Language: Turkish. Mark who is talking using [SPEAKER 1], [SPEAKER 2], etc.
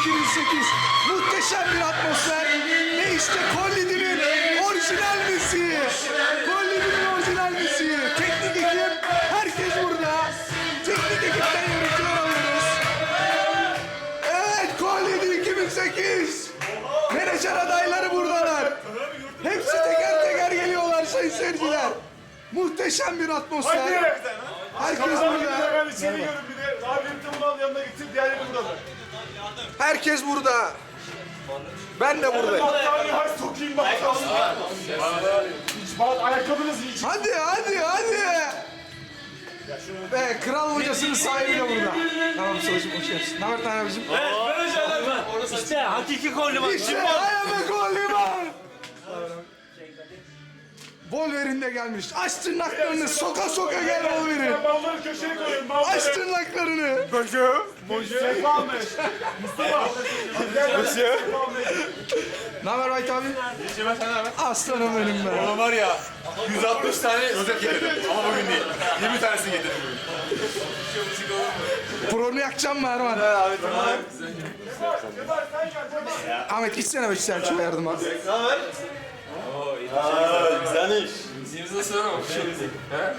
[SPEAKER 1] 2008. Muhteşem bir atmosfer. Ve işte Kollidi'nin orijinal müziği. Kollidi'nin orijinal müziği. Teknik ekip, herkes burada. Teknik ekipten yöneticiler alıyoruz. Evet, Kollidi 2008. Menajer adayları buradalar. Hepsi teker teker geliyorlar sayın seyirciler. Muhteşem bir atmosfer. Herkes
[SPEAKER 2] Kapıdan bir de
[SPEAKER 1] burada.
[SPEAKER 2] ben içeri görün bir de. Abi bunun yanına diğerleri burada.
[SPEAKER 1] Herkes burada. Ben de buradayım.
[SPEAKER 2] Hatta hay sokayım bak. Hiç bak ayakkabınız hiç.
[SPEAKER 1] Hadi hadi hadi. Ve kral hocasının sahibi de burada. Tamam Sıla'cığım hoş geldin. Ne haber Taner abicim?
[SPEAKER 3] İşte hakiki kollü bak.
[SPEAKER 1] İşte ayağıma Wolverine de gelmiş. Aç tırnaklarını soka soka gel Wolverine.
[SPEAKER 2] Balları köşeye koyun. Balları.
[SPEAKER 1] Aç tırnaklarını.
[SPEAKER 2] Bonjour. Bonjour. Sefa almış. Mustafa. Bonjour.
[SPEAKER 1] Ne haber Vahit abi?
[SPEAKER 4] Cemil sen ne haber?
[SPEAKER 1] Aslanım benim be.
[SPEAKER 4] Oğlum var ya 160 tane özet getirdim ama bugün değil. 20 tanesini getirdim bugün.
[SPEAKER 1] Pronu yakacağım mı Erman?
[SPEAKER 4] Abi tamam.
[SPEAKER 1] Ahmet gitsene be Selçuk'a yardıma.
[SPEAKER 4] Güzel iş.
[SPEAKER 5] Dizimizi de soramamış.
[SPEAKER 4] Vay.